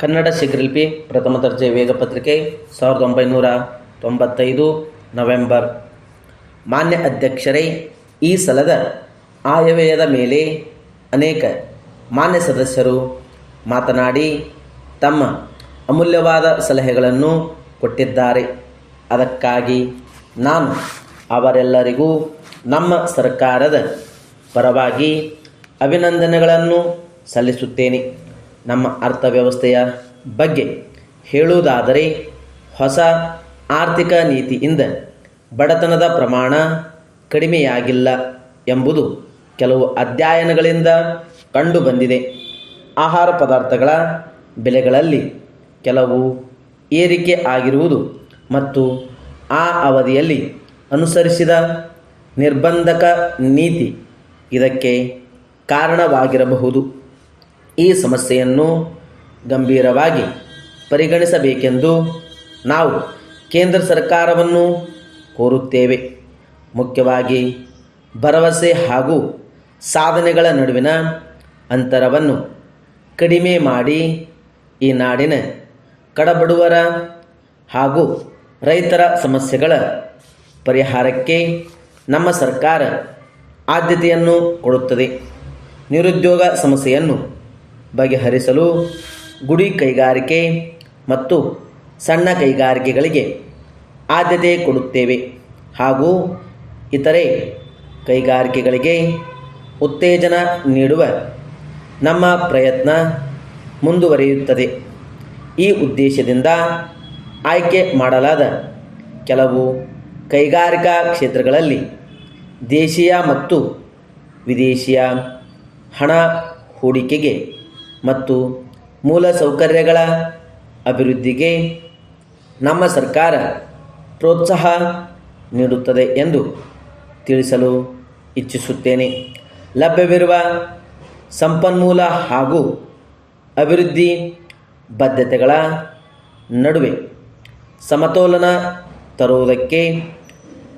ಕನ್ನಡ ಶಿಗ್ರಿಲ್ಪಿ ಪ್ರಥಮ ದರ್ಜೆ ವೇಗ ಪತ್ರಿಕೆ ಸಾವಿರದ ಒಂಬೈನೂರ ತೊಂಬತ್ತೈದು ನವೆಂಬರ್. ಮಾನ್ಯ ಅಧ್ಯಕ್ಷರೇ, ಈ ಸಲದ ಆಯವ್ಯಯದ ಮೇಲೆ ಅನೇಕ ಮಾನ್ಯ ಸದಸ್ಯರು ಮಾತನಾಡಿ ತಮ್ಮ ಅಮೂಲ್ಯವಾದ ಸಲಹೆಗಳನ್ನು ಕೊಟ್ಟಿದ್ದಾರೆ. ಅದಕ್ಕಾಗಿ ನಾನು ಅವರೆಲ್ಲರಿಗೂ ನಮ್ಮ ಸರ್ಕಾರದ ಪರವಾಗಿ ಅಭಿನಂದನೆಗಳನ್ನು ಸಲ್ಲಿಸುತ್ತೇನೆ. ನಮ್ಮ ಅರ್ಥವ್ಯವಸ್ಥೆಯ ಬಗ್ಗೆ ಹೇಳುವುದಾದರೆ ಹೊಸ ಆರ್ಥಿಕ ನೀತಿಯಿಂದ ಬಡತನದ ಪ್ರಮಾಣ ಕಡಿಮೆಯಾಗಿಲ್ಲ ಎಂಬುದು ಕೆಲವು ಅಧ್ಯಯನಗಳಿಂದ ಕಂಡುಬಂದಿದೆ. ಆಹಾರ ಪದಾರ್ಥಗಳ ಬೆಲೆಗಳಲ್ಲಿ ಕೆಲವು ಏರಿಕೆ ಆಗಿರುವುದು ಮತ್ತು ಆ ಅವಧಿಯಲ್ಲಿ ಅನುಸರಿಸಿದ ನಿರ್ಬಂಧಕ ನೀತಿ ಇದಕ್ಕೆ ಕಾರಣವಾಗಿರಬಹುದು. ಈ ಸಮಸ್ಯೆಯನ್ನು ಗಂಭೀರವಾಗಿ ಪರಿಗಣಿಸಬೇಕೆಂದು ನಾವು ಕೇಂದ್ರ ಸರ್ಕಾರವನ್ನು ಕೋರುತ್ತೇವೆ. ಮುಖ್ಯವಾಗಿ ಭರವಸೆ ಹಾಗೂ ಸಾಧನೆಗಳ ನಡುವಿನ ಅಂತರವನ್ನು ಕಡಿಮೆ ಮಾಡಿ ಈ ನಾಡಿನ ಕಡಬಡುವರ ಹಾಗೂ ರೈತರ ಸಮಸ್ಯೆಗಳ ಪರಿಹಾರಕ್ಕೆ ನಮ್ಮ ಸರ್ಕಾರ ಆದ್ಯತೆಯನ್ನು ಕೊಡುತ್ತದೆ. ನಿರುದ್ಯೋಗ ಸಮಸ್ಯೆಯನ್ನು ಬಗೆಹರಿಸಲು ಗುಡಿ ಕೈಗಾರಿಕೆ ಮತ್ತು ಸಣ್ಣ ಕೈಗಾರಿಕೆಗಳಿಗೆ ಆದ್ಯತೆ ಕೊಡುತ್ತೇವೆ ಹಾಗೂ ಇತರೆ ಕೈಗಾರಿಕೆಗಳಿಗೆ ಉತ್ತೇಜನ ನೀಡುವ ನಮ್ಮ ಪ್ರಯತ್ನ ಮುಂದುವರಿಯುತ್ತದೆ. ಈ ಉದ್ದೇಶದಿಂದ ಆಯ್ಕೆ ಮಾಡಲಾದ ಕೆಲವು ಕೈಗಾರಿಕಾ ಕ್ಷೇತ್ರಗಳಲ್ಲಿ ದೇಶೀಯ ಮತ್ತು ವಿದೇಶಿಯ ಹಣ ಹೂಡಿಕೆಗೆ ಮತ್ತು ಮೂಲ ಸೌಕರ್ಯಗಳ ಅಭಿವೃದ್ಧಿಗೆ ನಮ್ಮ ಸರ್ಕಾರ ಪ್ರೋತ್ಸಾಹ ನೀಡುತ್ತದೆ ಎಂದು ತಿಳಿಸಲು ಇಚ್ಛಿಸುತ್ತೇನೆ. ಲಭ್ಯವಿರುವ ಸಂಪನ್ಮೂಲ ಹಾಗೂ ಅಭಿವೃದ್ಧಿ ಬದ್ಧತೆಗಳ ನಡುವೆ ಸಮತೋಲನ ತರುವುದಕ್ಕೆ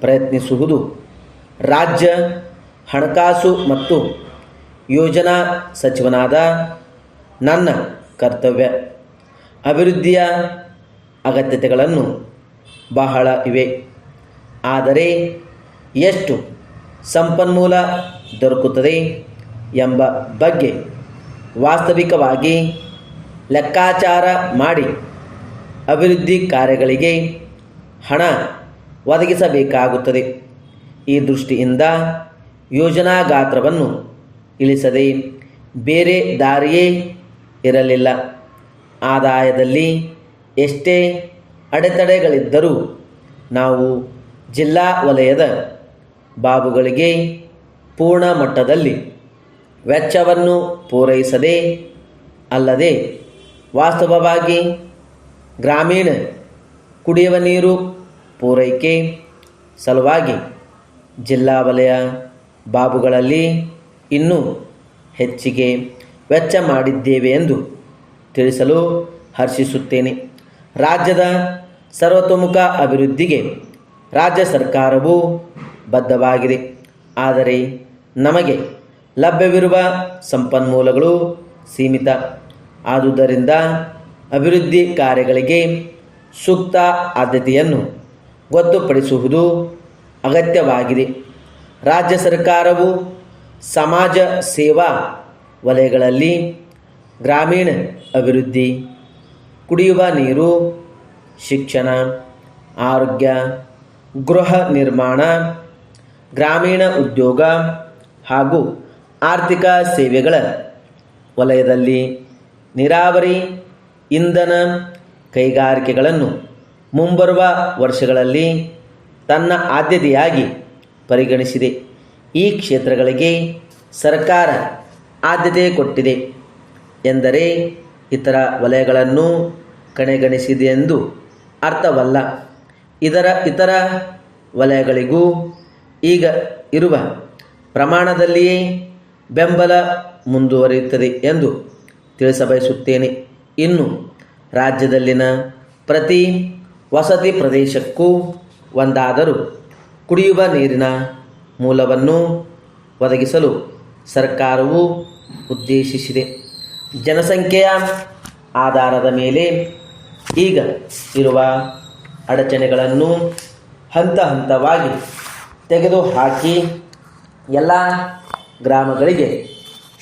ಪ್ರಯತ್ನಿಸುವುದು ರಾಜ್ಯ ಹಣಕಾಸು ಮತ್ತು ಯೋಜನಾ ಸಚಿವನಾದ ನನ್ನ ಕರ್ತವ್ಯ. ಅಭಿವೃದ್ಧಿಯ ಅಗತ್ಯತೆಗಳನ್ನು ಬಹಳ ಇವೆ. ಆದರೆ ಎಷ್ಟು ಸಂಪನ್ಮೂಲ ದೊರಕುತ್ತದೆ ಎಂಬ ಬಗ್ಗೆ ವಾಸ್ತವಿಕವಾಗಿ ಲೆಕ್ಕಾಚಾರ ಮಾಡಿ ಅಭಿವೃದ್ಧಿ ಕಾರ್ಯಗಳಿಗೆ ಹಣ ಒದಗಿಸಬೇಕಾಗುತ್ತದೆ. ಈ ದೃಷ್ಟಿಯಿಂದ ಯೋಜನಾ ಗಾತ್ರವನ್ನು ಇಳಿಸದೆ ಬೇರೆ ದಾರಿಯೇ ಇರಲಿಲ್ಲ. ಆದಾಯದಲ್ಲಿ ಎಷ್ಟೇ ಅಡೆತಡೆಗಳಿದ್ದರೂ ನಾವು ಜಿಲ್ಲಾ ವಲಯದ ಬಾಬುಗಳಿಗೆ ಪೂರ್ಣ ಮಟ್ಟದಲ್ಲಿ ವೆಚ್ಚವನ್ನು ಪೂರೈಸದೆ ಅಲ್ಲದೆ ವಾಸ್ತವವಾಗಿ ಗ್ರಾಮೀಣ ಕುಡಿಯುವ ನೀರು ಪೂರೈಕೆ ಸಲುವಾಗಿ ಜಿಲ್ಲಾ ವಲಯ ಬಾಬುಗಳಲ್ಲಿ ಇನ್ನೂ ಹೆಚ್ಚಿಗೆ ವೆಚ್ಚ ಮಾಡಿದ್ದೇವೆ ಎಂದು ತಿಳಿಸಲು ಹರ್ಷಿಸುತ್ತೇನೆ. ರಾಜ್ಯದ ಸರ್ವತೋಮುಖ ಅಭಿವೃದ್ಧಿಗೆ ರಾಜ್ಯ ಸರ್ಕಾರವು ಬದ್ಧವಾಗಿದೆ. ಆದರೆ ನಮಗೆ ಲಭ್ಯವಿರುವ ಸಂಪನ್ಮೂಲಗಳು ಸೀಮಿತ. ಆದುದರಿಂದ ಅಭಿವೃದ್ಧಿ ಕಾರ್ಯಗಳಿಗೆ ಸೂಕ್ತ ಆದ್ಯತೆಯನ್ನು ಗೊತ್ತುಪಡಿಸುವುದು ಅಗತ್ಯವಾಗಿದೆ. ರಾಜ್ಯ ಸರ್ಕಾರವು ಸಮಾಜ ಸೇವಾ ವಲಯಗಳಲ್ಲಿ ಗ್ರಾಮೀಣ ಅಭಿವೃದ್ಧಿ, ಕುಡಿಯುವ ನೀರು, ಶಿಕ್ಷಣ, ಆರೋಗ್ಯ, ಗೃಹ ನಿರ್ಮಾಣ, ಗ್ರಾಮೀಣ ಉದ್ಯೋಗ ಹಾಗೂ ಆರ್ಥಿಕ ಸೇವೆಗಳ ವಲಯದಲ್ಲಿ ನೀರಾವರಿ, ಇಂಧನ ಕೈಗಾರಿಕೆಗಳನ್ನು ಮುಂಬರುವ ವರ್ಷಗಳಲ್ಲಿ ತನ್ನ ಆದ್ಯತೆಯಾಗಿ ಪರಿಗಣಿಸಿದೆ. ಈ ಕ್ಷೇತ್ರಗಳಿಗೆ ಸರ್ಕಾರ ಆದ್ಯತೆ ಕೊಟ್ಟಿದೆ ಎಂದರೆ ಇತರ ವಲಯಗಳನ್ನು ಕಡೆಗಣಿಸಿದೆ ಎಂದು ಅರ್ಥವಲ್ಲ. ಇದರ ಇತರ ವಲಯಗಳಿಗೂ ಈಗ ಇರುವ ಪ್ರಮಾಣದಲ್ಲಿಯೇ ಬೆಂಬಲ ಮುಂದುವರಿಯುತ್ತದೆ ಎಂದು ತಿಳಿಸಬಯಸುತ್ತೇನೆ. ಇನ್ನು ರಾಜ್ಯದಲ್ಲಿನ ಪ್ರತಿ ವಸತಿ ಪ್ರದೇಶಕ್ಕೂ ಒಂದಾದರೂ ಕುಡಿಯುವ ನೀರಿನ ಮೂಲವನ್ನು ಒದಗಿಸಲು ಸರ್ಕಾರವು ಉದ್ದೇಶಿಸಿದೆ. ಜನಸಂಖ್ಯೆಯ ಆಧಾರದ ಮೇಲೆ ಈಗ ಇರುವ ಅಡಚಣೆಗಳನ್ನು ಹಂತ ಹಂತವಾಗಿ ತೆಗೆದುಹಾಕಿ ಎಲ್ಲ ಗ್ರಾಮಗಳಿಗೆ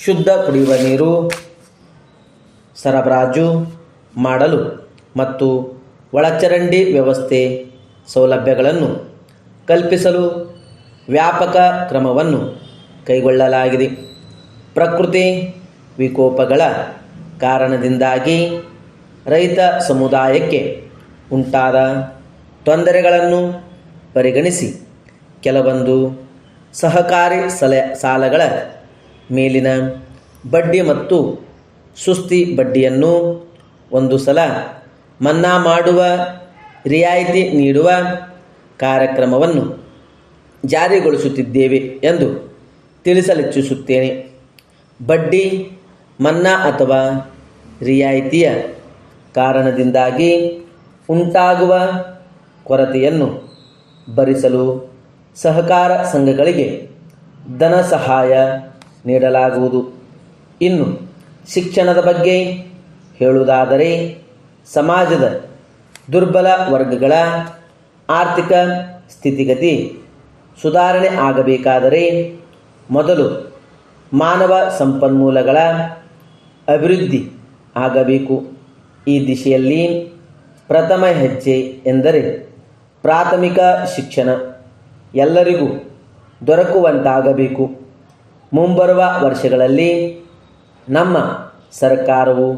ಶುದ್ಧ ಕುಡಿಯುವ ನೀರು ಸರಬರಾಜು ಮಾಡಲು ಮತ್ತು ಒಳಚರಂಡಿ ವ್ಯವಸ್ಥೆ ಸೌಲಭ್ಯಗಳನ್ನು ಕಲ್ಪಿಸಲು ವ್ಯಾಪಕ ಕ್ರಮವನ್ನು ಕೈಗೊಳ್ಳಲಾಗಿದೆ. ಪ್ರಕೃತಿ ವಿಕೋಪಗಳ ಕಾರಣದಿಂದಾಗಿ ರೈತ ಸಮುದಾಯಕ್ಕೆ ಉಂಟಾದ ತೊಂದರೆಗಳನ್ನು ಪರಿಗಣಿಸಿ ಕೆಲವೊಂದು ಸಹಕಾರಿ ಸಲ ಸಾಲಗಳ ಮೇಲಿನ ಬಡ್ಡಿ ಮತ್ತು ಸುಸ್ತಿ ಬಡ್ಡಿಯನ್ನು ಒಂದು ಸಲ ಮನ್ನಾ ಮಾಡುವ, ರಿಯಾಯಿತಿ ನೀಡುವ ಕಾರ್ಯಕ್ರಮವನ್ನು ಜಾರಿಗೊಳಿಸುತ್ತಿದ್ದೇವೆ ಎಂದು ತಿಳಿಸಲಿಚ್ಛಿಸುತ್ತೇನೆ. ಬಡ್ಡಿ, ಮನ್ನಾ ಅಥವಾ ರಿಯಾಯಿತಿಯ ಕಾರಣದಿಂದಾಗಿ ಉಂಟಾಗುವ ಕೊರತೆಯನ್ನು ಭರಿಸಲು ಸಹಕಾರ ಸಂಘಗಳಿಗೆ ಧನ ಸಹಾಯ ನೀಡಲಾಗುವುದು. ಇನ್ನು ಶಿಕ್ಷಣದ ಬಗ್ಗೆ ಹೇಳುವುದಾದರೆ ಸಮಾಜದ ದುರ್ಬಲ ವರ್ಗಗಳ ಆರ್ಥಿಕ ಸ್ಥಿತಿಗತಿ ಸುಧಾರಣೆ ಆಗಬೇಕಾದರೆ ಮೊದಲು ಮಾನವ ಸಂಪನ್ಮೂಲಗಳ ಅಭಿವೃದ್ಧಿ ಆಗಬೇಕು. ಈ ದಿಶೆಯಲ್ಲಿ ಪ್ರಥಮ ಹೆಜ್ಜೆ ಎಂದರೆ ಪ್ರಾಥಮಿಕ ಶಿಕ್ಷಣ. ಎಲ್ಲರಿಗೂ ದೊರಕುವಂತಾಗಬೇಕು. ಮುಂಬರುವ ವರ್ಷಗಳಲ್ಲಿ ನಮ್ಮ ಸರ್ಕಾರವು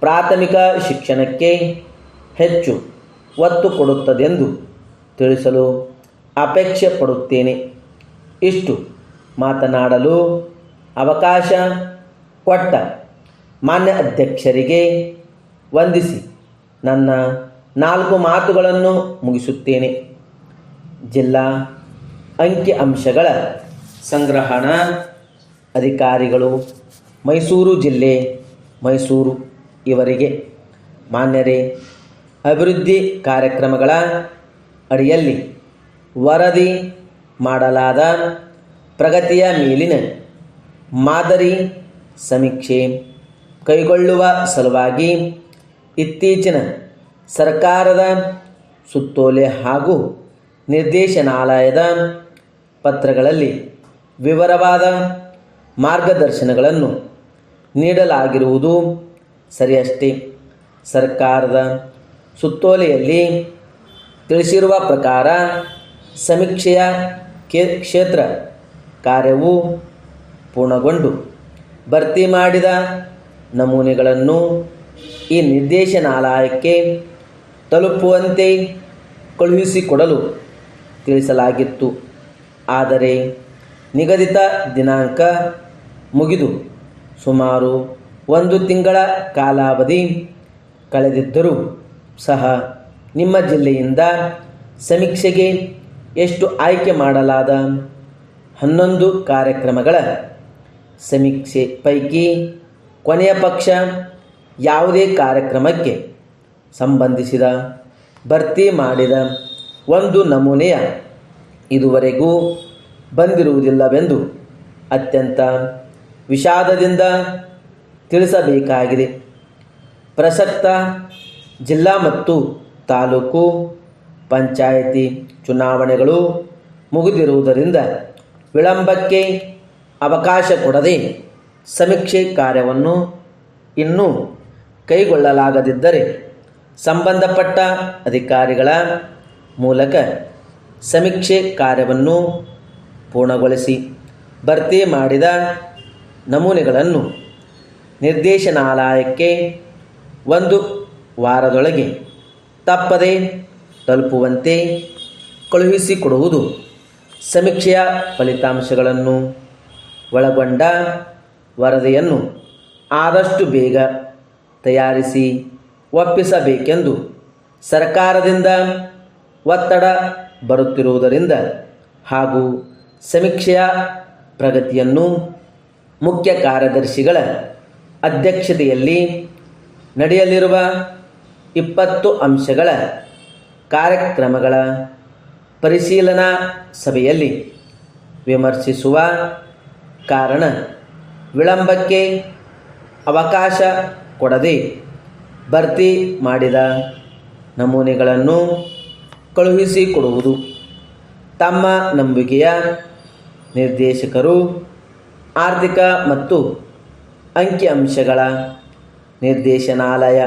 ಪ್ರಾಥಮಿಕ ಶಿಕ್ಷಣಕ್ಕೆ ಹೆಚ್ಚು ಒತ್ತು ಕೊಡುತ್ತದೆಂದು ತಿಳಿಸಲು ಅಪೇಕ್ಷೆ ಪಡುತ್ತೇನೆ. ಇಷ್ಟು ಮಾತನಾಡಲು ಅವಕಾಶ ಕೊಟ್ಟ ಮಾನ್ಯ ಅಧ್ಯಕ್ಷರಿಗೆ ವಂದಿಸಿ ನನ್ನ ನಾಲ್ಕು ಮಾತುಗಳನ್ನು ಮುಗಿಸುತ್ತೇನೆ. ಜಿಲ್ಲಾ ಅಂಕಿ ಅಂಶಗಳ ಸಂಗ್ರಹಣ. ಅಧಿಕಾರಿಗಳು, ಮೈಸೂರು ಜಿಲ್ಲೆ, ಮೈಸೂರು ಇವರಿಗೆ. ಮಾನ್ಯರೇ, ಅಭಿವೃದ್ಧಿ ಕಾರ್ಯಕ್ರಮಗಳ ಅಡಿಯಲ್ಲಿ ವರದಿ ಮಾಡಲಾದ ಪ್ರಗತಿಯ ಮೇಲಿನ ಮಾದರಿ ಸಮೀಕ್ಷೆ ಕೈಗೊಳ್ಳುವ ಸಲುವಾಗಿ ಇತ್ತೀಚಿನ ಸರ್ಕಾರದ ಸುತ್ತೋಲೆ ಹಾಗೂ ನಿರ್ದೇಶನಾಲಯದ ಪತ್ರಗಳಲ್ಲಿ ವಿವರವಾದ ಮಾರ್ಗದರ್ಶನಗಳನ್ನು ನೀಡಲಾಗಿರುವುದು ಸರಿಯಷ್ಟೇ. ಸರ್ಕಾರದ ಸುತ್ತೋಲೆಯಲ್ಲಿ ತಿಳಿಸಿರುವ ಪ್ರಕಾರ ಸಮೀಕ್ಷೆಯ ಕ್ಷೇತ್ರ ಕಾರ್ಯವು ಪೂರ್ಣಗೊಂಡು ಭರ್ತಿ ಮಾಡಿದ ನಮೂನೆಗಳನ್ನು ಈ ನಿರ್ದೇಶನಾಲಯಕ್ಕೆ ತಲುಪುವಂತೆ ಕಳುಹಿಸಿಕೊಡಲು ತಿಳಿಸಲಾಗಿತ್ತು. ಆದರೆ ನಿಗದಿತ ದಿನಾಂಕ ಮುಗಿದು ಸುಮಾರು ಒಂದು ತಿಂಗಳ ಕಾಲಾವಧಿ ಕಳೆದಿದ್ದರೂ ಸಹ ನಿಮ್ಮ ಜಿಲ್ಲೆಯಿಂದ ಸಮೀಕ್ಷೆಗೆ ಎಷ್ಟು ಆಯ್ಕೆ ಮಾಡಲಾದ ಹನ್ನೊಂದು ಕಾರ್ಯಕ್ರಮಗಳ ಸಮೀಕ್ಷೆ ಪೈಕಿ ಕೊನೆಯ ಪಕ್ಷ ಯಾವುದೇ ಕಾರ್ಯಕ್ರಮಕ್ಕೆ ಸಂಬಂಧಿಸಿದ, ಭರ್ತಿ ಮಾಡಿದ ಒಂದು ನಮೂನೆಯ ಇದುವರೆಗೂ ಬಂದಿರುವುದಿಲ್ಲವೆಂದು ಅತ್ಯಂತ ವಿಷಾದದಿಂದ ತಿಳಿಸಬೇಕಾಗಿದೆ. ಪ್ರಸಕ್ತ ಜಿಲ್ಲಾ ಮತ್ತು ತಾಲೂಕು ಪಂಚಾಯಿತಿ ಚುನಾವಣೆಗಳು ಮುಗಿದಿರುವುದರಿಂದ ವಿಳಂಬಕ್ಕೆ ಅವಕಾಶ ಕೊಡದೆ ಸಮೀಕ್ಷೆ ಕಾರ್ಯವನ್ನು ಇನ್ನೂ ಕೈಗೊಳ್ಳಲಾಗದಿದ್ದರೆ ಸಂಬಂಧಪಟ್ಟ ಅಧಿಕಾರಿಗಳ ಮೂಲಕ ಸಮೀಕ್ಷೆ ಕಾರ್ಯವನ್ನು ಪೂರ್ಣಗೊಳಿಸಿ ಭರ್ತಿ ಮಾಡಿದ ನಮೂನೆಗಳನ್ನು ನಿರ್ದೇಶನಾಲಯಕ್ಕೆ ಒಂದು ವಾರದೊಳಗೆ ತಪ್ಪದೆ ತಲುಪುವಂತೆ ಕಳುಹಿಸಿಕೊಡುವುದು ಸಮೀಕ್ಷೆಯ ಫಲಿತಾಂಶಗಳನ್ನು ಒಳಗೊಂಡ ವರದಿಯನ್ನು ಆದಷ್ಟು ಬೇಗ ತಯಾರಿಸಿ ಒಪ್ಪಿಸಬೇಕೆಂದು ಸರ್ಕಾರದಿಂದ ಒತ್ತಡ ಬರುತ್ತಿರುವುದರಿಂದ ಹಾಗೂ ಸಮೀಕ್ಷೆಯ ಪ್ರಗತಿಯನ್ನು ಮುಖ್ಯ ಕಾರ್ಯದರ್ಶಿಗಳ ಅಧ್ಯಕ್ಷತೆಯಲ್ಲಿ ನಡೆಯಲಿರುವ ಇಪ್ಪತ್ತು ಅಂಶಗಳ ಕಾರ್ಯಕ್ರಮಗಳ ಪರಿಶೀಲನಾ ಸಭೆಯಲ್ಲಿ ವಿಮರ್ಶಿಸುವ ಕಾರಣ. ವಿಳಂಬಕ್ಕೆ ಅವಕಾಶ ಕೊಡದೆ ಭರ್ತಿ ಮಾಡಿದ ನಮೂನೆಗಳನ್ನು ಕಳುಹಿಸಿಕೊಡುವುದು ತಮ್ಮ ನಂಬಿಕೆಯ ನಿರ್ದೇಶಕರು ಆರ್ಥಿಕ ಮತ್ತು ಅಂಕಿಅಂಶಗಳ ನಿರ್ದೇಶನಾಲಯ